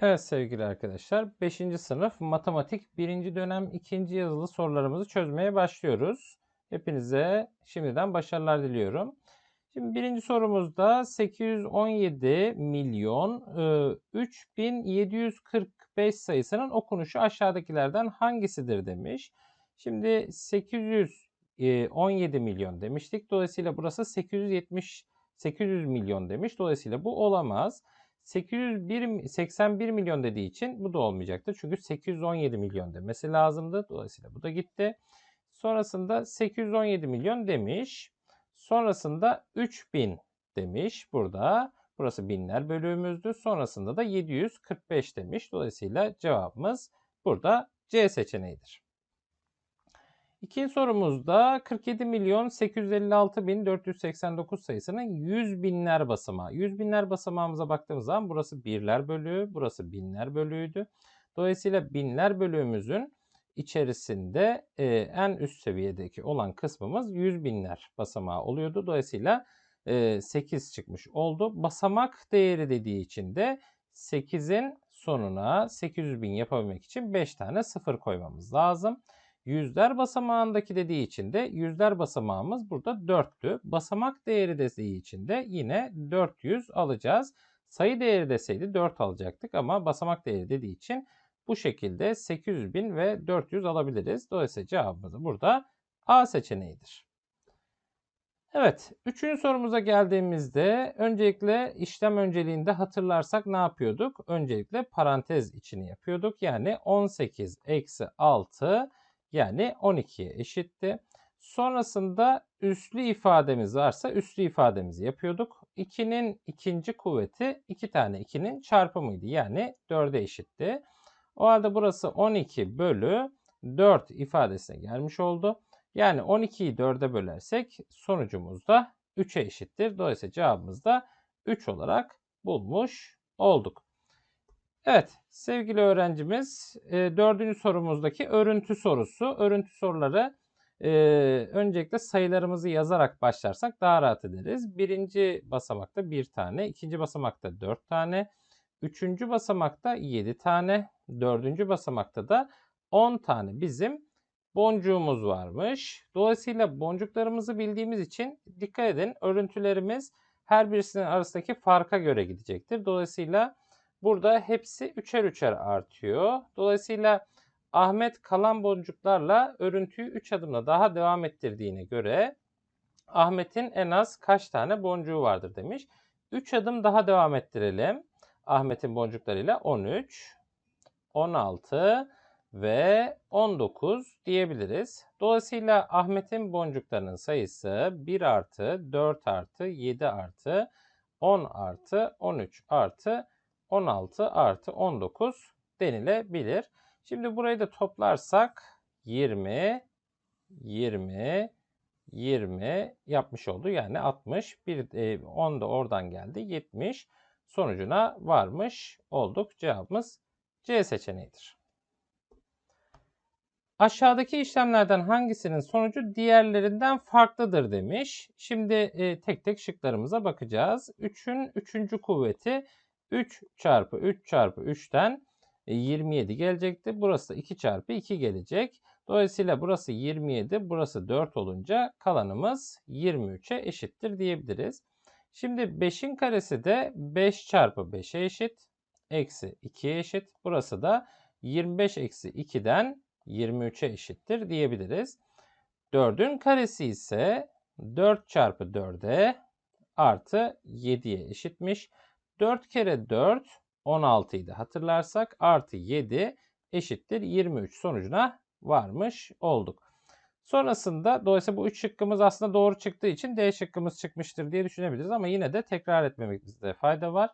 Evet sevgili arkadaşlar 5. sınıf matematik 1. dönem 2. yazılı sorularımızı çözmeye başlıyoruz. Hepinize şimdiden başarılar diliyorum. Şimdi birinci sorumuzda 817 milyon e, 3745 sayısının okunuşu aşağıdakilerden hangisidir demiş. Şimdi 817 milyon demiştik. Dolayısıyla burası 870 800 milyon demiş. Dolayısıyla bu olamaz. 801 81 milyon dediği için bu da olmayacaktır. Çünkü 817 milyon demesi lazımdı. Dolayısıyla bu da gitti. Sonrasında 817 milyon demiş. Sonrasında 3000 demiş burada. Burası binler bölüğümüzdü. Sonrasında da 745 demiş. Dolayısıyla cevabımız burada C seçeneğidir. İkinci sorumuzda 47 milyon 856 bin 489 sayısının 100 binler basamağı. 100 binler basamağımıza baktığımız zaman burası birler bölüğü, burası binler bölüğüydü. Dolayısıyla binler bölüğümüzün içerisinde e, en üst seviyedeki olan kısmımız 100 binler basamağı oluyordu. Dolayısıyla e, 8 çıkmış oldu. Basamak değeri dediği için de 8'in sonuna 800 bin yapabilmek için 5 tane sıfır koymamız lazım. Yüzler basamağındaki dediği için de yüzler basamağımız burada 4'tü. Basamak değeri dediği için de yine 400 alacağız. Sayı değeri deseydi 4 alacaktık ama basamak değeri dediği için bu şekilde 800 bin ve 400 alabiliriz. Dolayısıyla cevabımız burada A seçeneğidir. Evet, üçüncü sorumuza geldiğimizde öncelikle işlem önceliğinde hatırlarsak ne yapıyorduk? Öncelikle parantez içini yapıyorduk. Yani 18 eksi 6 yani 12'ye eşitti. Sonrasında üslü ifademiz varsa üslü ifademizi yapıyorduk. 2'nin ikinci kuvveti 2 tane 2'nin çarpımıydı. Yani 4'e eşitti. O halde burası 12 bölü 4 ifadesine gelmiş oldu. Yani 12'yi 4'e bölersek sonucumuz da 3'e eşittir. Dolayısıyla cevabımız da 3 olarak bulmuş olduk. Evet sevgili öğrencimiz e, dördüncü sorumuzdaki örüntü sorusu. Örüntü soruları e, öncelikle sayılarımızı yazarak başlarsak daha rahat ederiz. Birinci basamakta bir tane, ikinci basamakta dört tane, üçüncü basamakta yedi tane, dördüncü basamakta da on tane bizim boncuğumuz varmış. Dolayısıyla boncuklarımızı bildiğimiz için dikkat edin örüntülerimiz her birisinin arasındaki farka göre gidecektir. Dolayısıyla Burada hepsi üçer üçer artıyor. Dolayısıyla Ahmet kalan boncuklarla örüntüyü 3 adımla daha devam ettirdiğine göre Ahmet'in en az kaç tane boncuğu vardır demiş. 3 adım daha devam ettirelim. Ahmet'in boncuklarıyla 13, 16 ve 19 diyebiliriz. Dolayısıyla Ahmet'in boncuklarının sayısı 1 artı 4 artı 7 artı 10 artı 13 artı 16 artı 19 denilebilir. Şimdi burayı da toplarsak 20, 20, 20 yapmış oldu. Yani 60. Bir, 10 e, da oradan geldi. 70 sonucuna varmış olduk. Cevabımız C seçeneğidir. Aşağıdaki işlemlerden hangisinin sonucu diğerlerinden farklıdır demiş. Şimdi e, tek tek şıklarımıza bakacağız. 3'ün 3. kuvveti 3 çarpı 3 çarpı 3'ten 27 e, gelecekti. Burası da 2 çarpı 2 gelecek. Dolayısıyla burası 27, burası 4 olunca kalanımız 23'e eşittir diyebiliriz. Şimdi 5'in karesi de 5 çarpı 5'e eşit. Eksi 2'ye eşit. Burası da 25 eksi 2'den 23'e eşittir diyebiliriz. 4'ün karesi ise 4 çarpı 4'e artı 7'ye eşitmiş. 4 kere 4 16 idi hatırlarsak artı 7 eşittir 23 sonucuna varmış olduk. Sonrasında dolayısıyla bu 3 şıkkımız aslında doğru çıktığı için D şıkkımız çıkmıştır diye düşünebiliriz ama yine de tekrar etmemizde fayda var.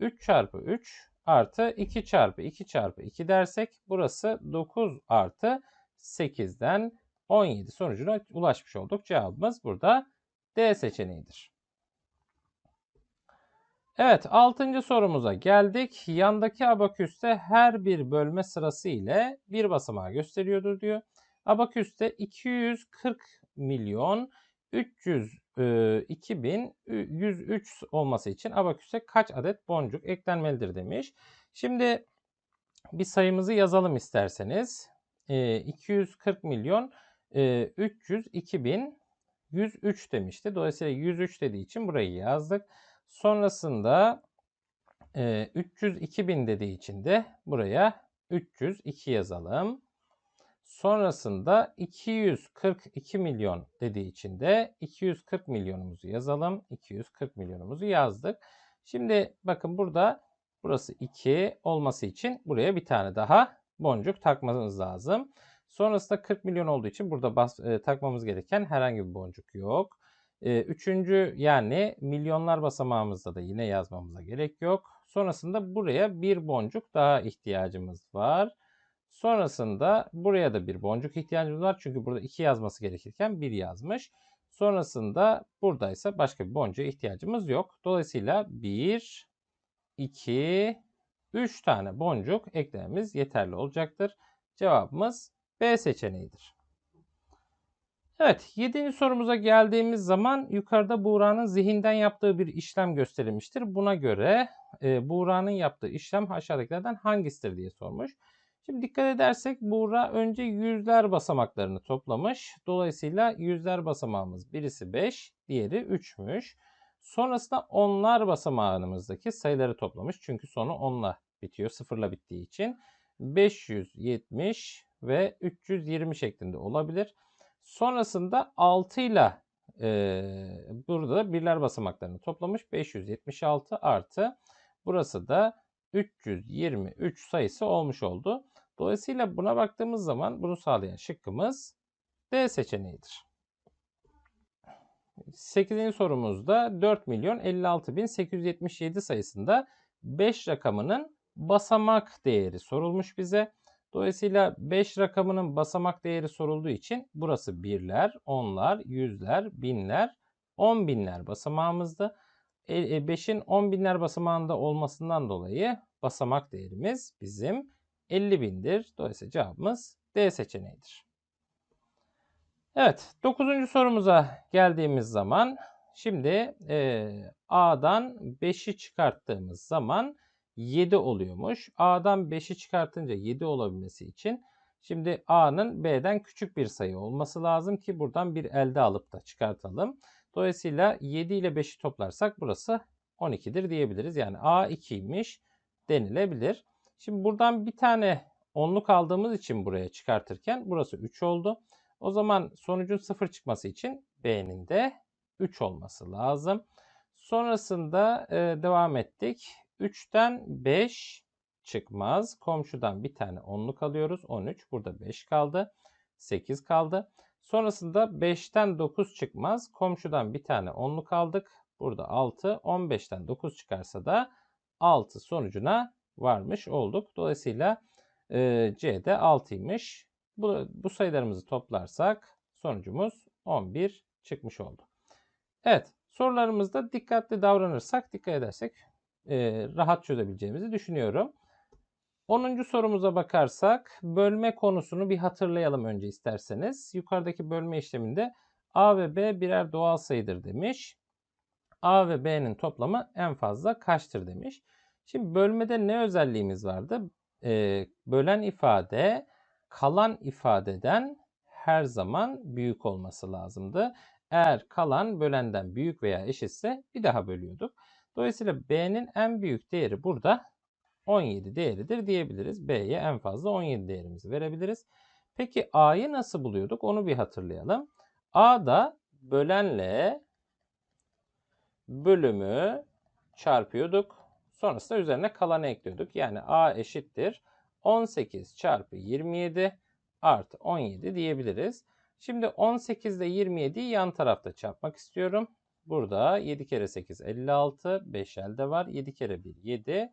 3 çarpı 3 artı 2 çarpı 2 çarpı 2 dersek burası 9 artı 8'den 17 sonucuna ulaşmış olduk. Cevabımız burada D seçeneğidir. Evet, altıncı sorumuza geldik. Yandaki abaküste her bir bölme sırası ile bir basamağı gösteriyordur diyor. Abaküste 240 milyon 300 e, 2103 olması için abaküse kaç adet boncuk eklenmelidir demiş. Şimdi bir sayımızı yazalım isterseniz. E, 240 milyon e, 302 bin 103 demişti. Dolayısıyla 103 dediği için burayı yazdık. Sonrasında e, 302 bin dediği için de buraya 302 yazalım. Sonrasında 242 milyon dediği için de 240 milyonumuzu yazalım. 240 milyonumuzu yazdık. Şimdi bakın burada burası 2 olması için buraya bir tane daha boncuk takmamız lazım. Sonrasında 40 milyon olduğu için burada bas, e, takmamız gereken herhangi bir boncuk yok. Üçüncü yani milyonlar basamağımızda da yine yazmamıza gerek yok. Sonrasında buraya bir boncuk daha ihtiyacımız var. Sonrasında buraya da bir boncuk ihtiyacımız var. Çünkü burada 2 yazması gerekirken 1 yazmış. Sonrasında buradaysa başka bir boncuğa ihtiyacımız yok. Dolayısıyla 1, 2, 3 tane boncuk eklememiz yeterli olacaktır. Cevabımız B seçeneğidir. Evet, 7. sorumuza geldiğimiz zaman yukarıda Buğra'nın zihinden yaptığı bir işlem gösterilmiştir. Buna göre e, Buğra'nın yaptığı işlem aşağıdakilerden hangisidir diye sormuş. Şimdi dikkat edersek Buğra önce yüzler basamaklarını toplamış. Dolayısıyla yüzler basamağımız birisi 5, diğeri 3'müş. Sonrasında onlar basamağımızdaki sayıları toplamış. Çünkü sonu 10'la bitiyor, sıfırla bittiği için. 570 ve 320 şeklinde olabilir. Sonrasında 6 ile burada da birler basamaklarını toplamış. 576 artı burası da 323 sayısı olmuş oldu. Dolayısıyla buna baktığımız zaman bunu sağlayan şıkkımız D seçeneğidir. 8. sorumuzda 4 milyon 56 bin 877 sayısında 5 rakamının basamak değeri sorulmuş bize. Dolayısıyla 5 rakamının basamak değeri sorulduğu için burası birler, onlar, yüzler, binler, on binler basamağımızdı. 5'in e, 10 binler basamağında olmasından dolayı basamak değerimiz bizim 50 bindir. Dolayısıyla cevabımız D seçeneğidir. Evet 9. sorumuza geldiğimiz zaman şimdi e, A'dan 5'i çıkarttığımız zaman 7 oluyormuş. A'dan 5'i çıkartınca 7 olabilmesi için şimdi A'nın B'den küçük bir sayı olması lazım ki buradan bir elde alıp da çıkartalım. Dolayısıyla 7 ile 5'i toplarsak burası 12'dir diyebiliriz. Yani A 2'ymiş denilebilir. Şimdi buradan bir tane onluk aldığımız için buraya çıkartırken burası 3 oldu. O zaman sonucun 0 çıkması için B'nin de 3 olması lazım. Sonrasında e, devam ettik. 3'ten 5 çıkmaz. Komşudan bir tane onluk alıyoruz. 13. Burada 5 kaldı. 8 kaldı. Sonrasında 5'ten 9 çıkmaz. Komşudan bir tane onluk aldık. Burada 6. 15'ten 9 çıkarsa da 6 sonucuna varmış olduk. Dolayısıyla e, C'de 6'ymış. Bu, bu sayılarımızı toplarsak sonucumuz 11 çıkmış oldu. Evet sorularımızda dikkatli davranırsak, dikkat edersek e, rahat çözebileceğimizi düşünüyorum. 10. sorumuza bakarsak bölme konusunu bir hatırlayalım önce isterseniz. Yukarıdaki bölme işleminde A ve B birer doğal sayıdır demiş. A ve B'nin toplamı en fazla kaçtır demiş. Şimdi bölmede ne özelliğimiz vardı? Ee, bölen ifade kalan ifadeden her zaman büyük olması lazımdı. Eğer kalan bölenden büyük veya eşitse bir daha bölüyorduk. Dolayısıyla B'nin en büyük değeri burada 17 değeridir diyebiliriz. B'ye en fazla 17 değerimizi verebiliriz. Peki A'yı nasıl buluyorduk? Onu bir hatırlayalım. A'da bölenle bölümü çarpıyorduk. Sonrasında üzerine kalanı ekliyorduk. Yani A eşittir 18 çarpı 27 artı 17 diyebiliriz. Şimdi 18 ile 27'yi yan tarafta çarpmak istiyorum. Burada 7 kere 8 56. 5 elde var. 7 kere 1 7.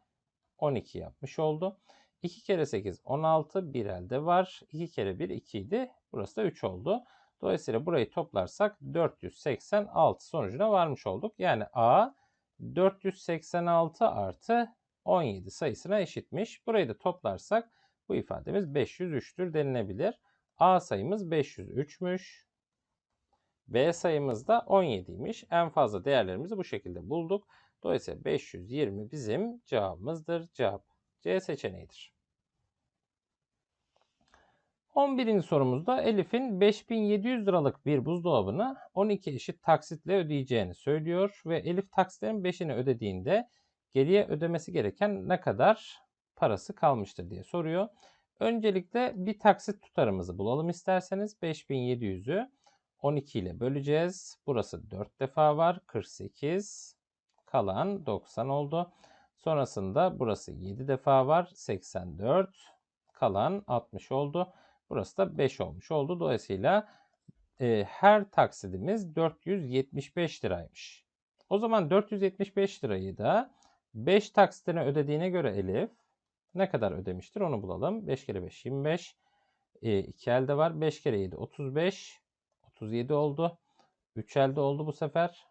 12 yapmış oldu. 2 kere 8 16. 1 elde var. 2 kere 1 2 idi. Burası da 3 oldu. Dolayısıyla burayı toplarsak 486 sonucuna varmış olduk. Yani A 486 artı 17 sayısına eşitmiş. Burayı da toplarsak bu ifademiz 503'tür denilebilir. A sayımız 503'müş. B sayımız da 17'ymiş. En fazla değerlerimizi bu şekilde bulduk. Dolayısıyla 520 bizim cevabımızdır. Cevap C seçeneğidir. 11. sorumuzda Elif'in 5700 liralık bir buzdolabını 12 eşit taksitle ödeyeceğini söylüyor ve Elif taksitlerin 5'ini ödediğinde geriye ödemesi gereken ne kadar parası kalmıştır diye soruyor. Öncelikle bir taksit tutarımızı bulalım isterseniz. 5700'ü 12 ile böleceğiz. Burası 4 defa var. 48 kalan 90 oldu. Sonrasında burası 7 defa var. 84 kalan 60 oldu. Burası da 5 olmuş oldu. Dolayısıyla e, her taksidimiz 475 liraymış. O zaman 475 lirayı da 5 taksitine ödediğine göre Elif ne kadar ödemiştir onu bulalım. 5 kere 5 25. E, 2 elde var. 5 kere 7 35. 37 oldu. 3 elde oldu bu sefer.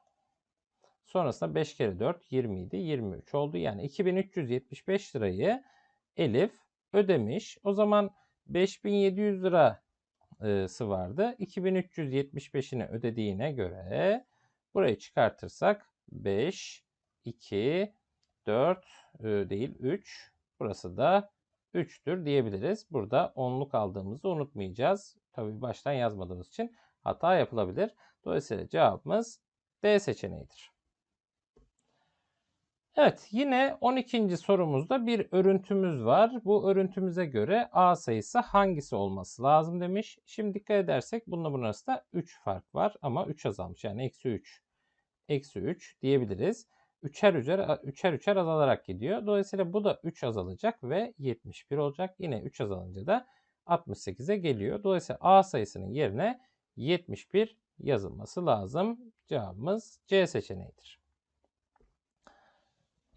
Sonrasında 5 kere 4 20 idi. 23 oldu. Yani 2375 lirayı Elif ödemiş. O zaman 5700 lirası vardı. 2375'ini ödediğine göre burayı çıkartırsak 5, 2, 4 değil 3. Burası da 3'tür diyebiliriz. Burada onluk aldığımızı unutmayacağız. Tabii baştan yazmadığımız için hata yapılabilir. Dolayısıyla cevabımız D seçeneğidir. Evet yine 12. sorumuzda bir örüntümüz var. Bu örüntümüze göre A sayısı hangisi olması lazım demiş. Şimdi dikkat edersek bununla bunun arasında 3 fark var ama 3 azalmış. Yani eksi 3. Eksi 3 diyebiliriz. Üçer üçer, üçer üçer azalarak gidiyor. Dolayısıyla bu da 3 azalacak ve 71 olacak. Yine 3 azalınca da 68'e geliyor. Dolayısıyla A sayısının yerine 71 yazılması lazım. Cevabımız C seçeneğidir.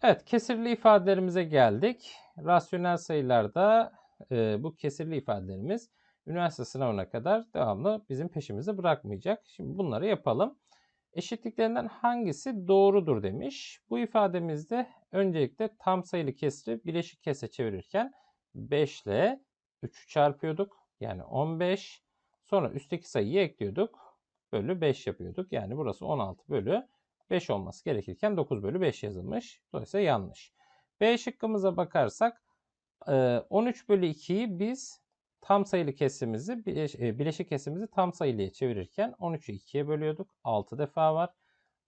Evet, kesirli ifadelerimize geldik. Rasyonel sayılarda e, bu kesirli ifadelerimiz üniversite sınavına kadar devamlı bizim peşimizi bırakmayacak. Şimdi bunları yapalım. Eşitliklerinden hangisi doğrudur demiş. Bu ifademizde öncelikle tam sayılı kesri bileşik kese çevirirken 5 ile 3'ü çarpıyorduk. Yani 15. Sonra üstteki sayıyı ekliyorduk. Bölü 5 yapıyorduk. Yani burası 16 bölü 5 olması gerekirken 9 bölü 5 yazılmış. Dolayısıyla yanlış. B şıkkımıza bakarsak 13 bölü 2'yi biz tam sayılı kesimizi bileşik kesimizi tam sayılıya çevirirken 13'ü 2'ye bölüyorduk. 6 defa var.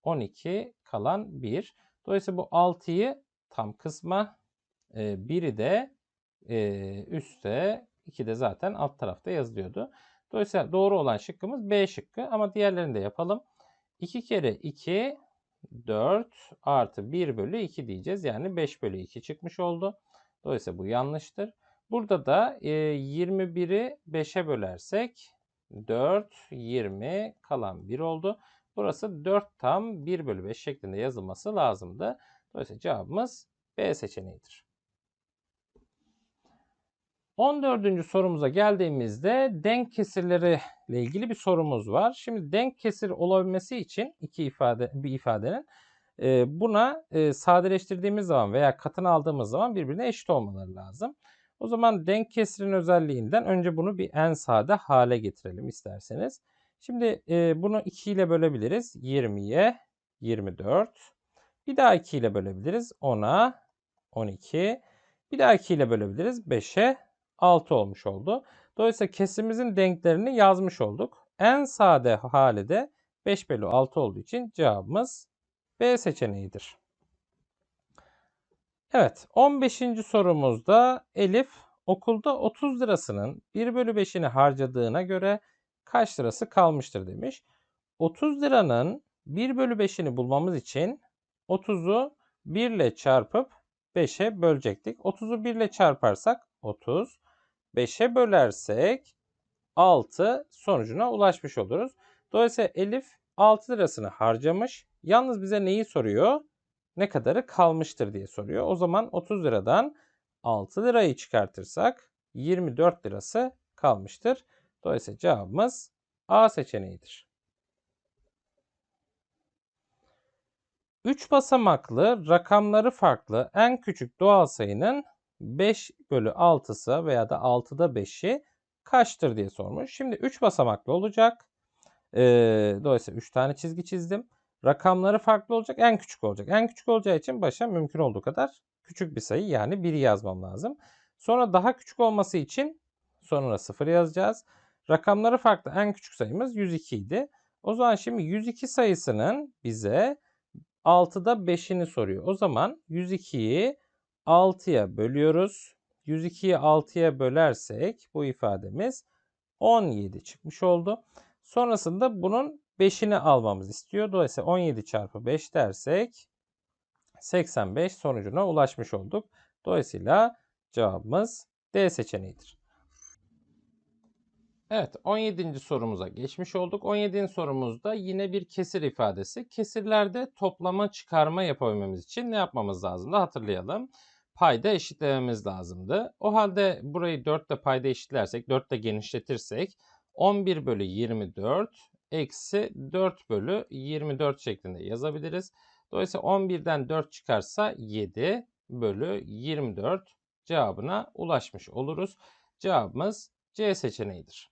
12 kalan 1. Dolayısıyla bu 6'yı tam kısma 1'i de üstte 2 de zaten alt tarafta yazılıyordu. Dolayısıyla doğru olan şıkkımız B şıkkı ama diğerlerini de yapalım. 2 kere 2 4 artı 1 bölü 2 diyeceğiz. Yani 5 bölü 2 çıkmış oldu. Dolayısıyla bu yanlıştır. Burada da e, 21'i 5'e bölersek 4, 20 kalan 1 oldu. Burası 4 tam 1 bölü 5 şeklinde yazılması lazımdı. Dolayısıyla cevabımız B seçeneğidir. 14. sorumuza geldiğimizde denk kesirleri ile ilgili bir sorumuz var. Şimdi denk kesir olabilmesi için iki ifade bir ifadenin e, buna e, sadeleştirdiğimiz zaman veya katını aldığımız zaman birbirine eşit olmaları lazım. O zaman denk kesirin özelliğinden önce bunu bir en sade hale getirelim isterseniz. Şimdi e, bunu 2 ile bölebiliriz. 20'ye 24. Bir daha 2 ile bölebiliriz. 10'a 12. Bir daha 2 ile bölebiliriz. 5'e 6 olmuş oldu. Dolayısıyla kesimimizin denklerini yazmış olduk. En sade hali de 5 bölü 6 olduğu için cevabımız B seçeneğidir. Evet 15. sorumuzda Elif okulda 30 lirasının 1 bölü 5'ini harcadığına göre kaç lirası kalmıştır demiş. 30 liranın 1 bölü 5'ini bulmamız için 30'u 1 ile çarpıp 5'e bölecektik. 30'u 1 ile çarparsak 30. 5'e bölersek 6 sonucuna ulaşmış oluruz. Dolayısıyla Elif 6 lirasını harcamış. Yalnız bize neyi soruyor? Ne kadarı kalmıştır diye soruyor. O zaman 30 liradan 6 lirayı çıkartırsak 24 lirası kalmıştır. Dolayısıyla cevabımız A seçeneğidir. 3 basamaklı rakamları farklı en küçük doğal sayının 5 bölü 6'sı veya da 6'da 5'i kaçtır diye sormuş. Şimdi 3 basamaklı olacak. Ee, dolayısıyla 3 tane çizgi çizdim. Rakamları farklı olacak. En küçük olacak. En küçük olacağı için başa mümkün olduğu kadar küçük bir sayı yani 1'i yazmam lazım. Sonra daha küçük olması için sonra 0 yazacağız. Rakamları farklı. En küçük sayımız 102 idi. O zaman şimdi 102 sayısının bize 6'da 5'ini soruyor. O zaman 102'yi 6'ya bölüyoruz. 102'yi 6'ya bölersek bu ifademiz 17 çıkmış oldu. Sonrasında bunun 5'ini almamız istiyor. Dolayısıyla 17 çarpı 5 dersek 85 sonucuna ulaşmış olduk. Dolayısıyla cevabımız D seçeneğidir. Evet 17. sorumuza geçmiş olduk. 17. sorumuzda yine bir kesir ifadesi. Kesirlerde toplama çıkarma yapabilmemiz için ne yapmamız lazımdı hatırlayalım. Payda eşitlememiz lazımdı. O halde burayı 4 ile payda eşitlersek 4 ile genişletirsek 11 bölü 24 eksi 4 bölü 24 şeklinde yazabiliriz. Dolayısıyla 11'den 4 çıkarsa 7 bölü 24 cevabına ulaşmış oluruz. Cevabımız C seçeneğidir.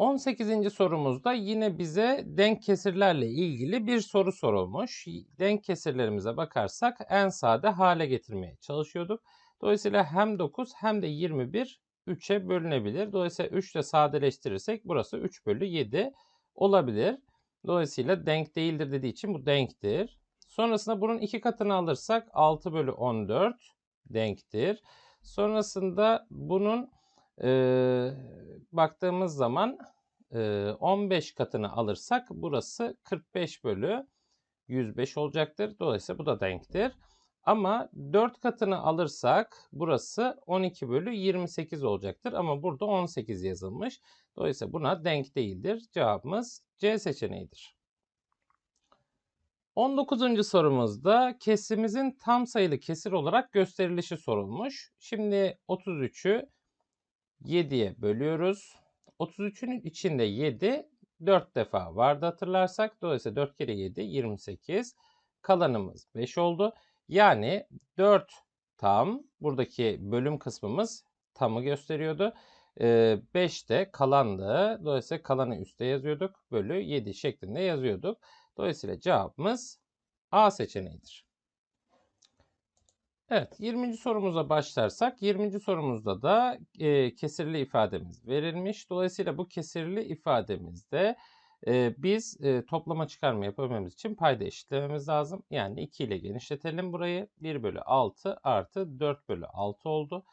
18. sorumuzda yine bize denk kesirlerle ilgili bir soru sorulmuş. Denk kesirlerimize bakarsak en sade hale getirmeye çalışıyorduk. Dolayısıyla hem 9 hem de 21 3'e bölünebilir. Dolayısıyla 3 ile sadeleştirirsek burası 3 bölü 7 olabilir. Dolayısıyla denk değildir dediği için bu denktir. Sonrasında bunun iki katını alırsak 6 bölü 14 denktir. Sonrasında bunun e, baktığımız zaman e, 15 katını alırsak burası 45 bölü 105 olacaktır. Dolayısıyla bu da denktir. Ama 4 katını alırsak burası 12 bölü 28 olacaktır. Ama burada 18 yazılmış. Dolayısıyla buna denk değildir. Cevabımız C seçeneğidir. 19. sorumuzda kesimizin tam sayılı kesir olarak gösterilişi sorulmuş. Şimdi 33'ü 7'ye bölüyoruz. 33'ün içinde 7 4 defa vardı hatırlarsak. Dolayısıyla 4 kere 7 28. Kalanımız 5 oldu. Yani 4 tam buradaki bölüm kısmımız tamı gösteriyordu. 5 de kalandı. Dolayısıyla kalanı üstte yazıyorduk. Bölü 7 şeklinde yazıyorduk. Dolayısıyla cevabımız A seçeneğidir. Evet 20. sorumuza başlarsak 20. sorumuzda da e, kesirli ifademiz verilmiş. Dolayısıyla bu kesirli ifademizde e, biz e, toplama çıkarma yapabilmemiz için payda eşitlememiz lazım. Yani 2 ile genişletelim burayı. 1 bölü 6 artı 4 bölü 6 oldu.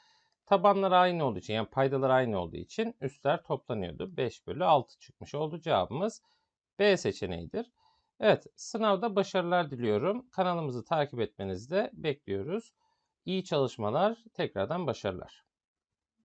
Tabanlar aynı olduğu için yani paydalar aynı olduğu için üstler toplanıyordu. 5 bölü 6 çıkmış oldu. Cevabımız B seçeneğidir. Evet sınavda başarılar diliyorum. Kanalımızı takip etmenizi de bekliyoruz. İyi çalışmalar, tekrardan başarılar.